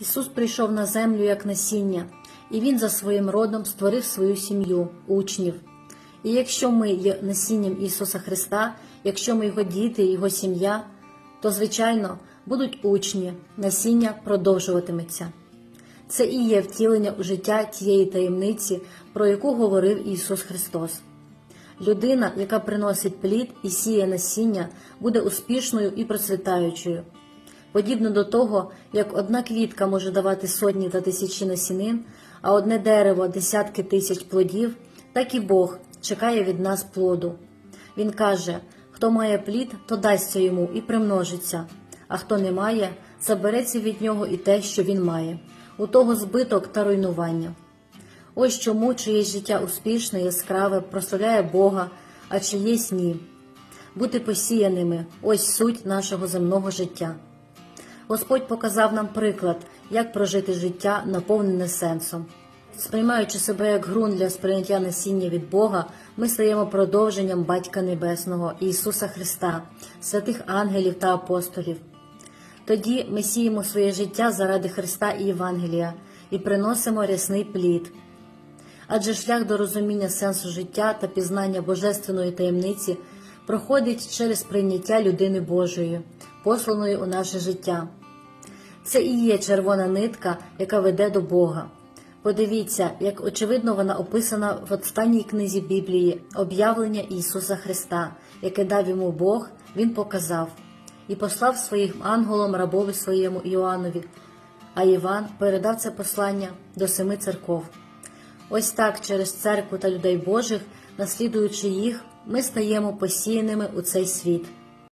Ісус прийшов на землю як насіння, і Він за своїм родом створив свою сім'ю, учнів. І якщо ми є насінням Ісуса Христа, якщо ми Його діти, Його сім'я, то, звичайно, будуть учні, насіння продовжуватиметься. Це і є втілення у життя тієї таємниці, про яку говорив Ісус Христос. Людина, яка приносить плід і сіє насіння, буде успішною і процвітаючою. Подібно до того, як одна квітка може давати сотні та тисячі насінин, а одне дерево десятки тисяч плодів, так і Бог чекає від нас плоду. Він каже: хто має плід, то дасться йому і примножиться, а хто не має, забереться від нього і те, що він має, у того збиток та руйнування. Ось чому чиєсь життя успішне, яскраве, прославляє Бога, а чиєсь ні. Бути посіяними ось суть нашого земного життя. Господь показав нам приклад, як прожити життя, наповнене сенсом. Сприймаючи себе як ґрунт для сприйняття насіння від Бога, ми стаємо продовженням Батька Небесного Ісуса Христа, святих ангелів та апостолів. Тоді ми сіємо своє життя заради Христа і Євангелія і приносимо рясний плід. Адже шлях до розуміння сенсу життя та пізнання божественної таємниці проходить через прийняття людини Божої, посланої у наше життя. Це і є червона нитка, яка веде до Бога. Подивіться, як очевидно вона описана в останній книзі Біблії об'явлення Ісуса Христа, яке дав йому Бог, Він показав і послав своїм ангелом рабові своєму Іоаннові, а Іван передав це послання до семи церков. Ось так через церкву та людей Божих, наслідуючи їх, ми стаємо посіяними у цей світ.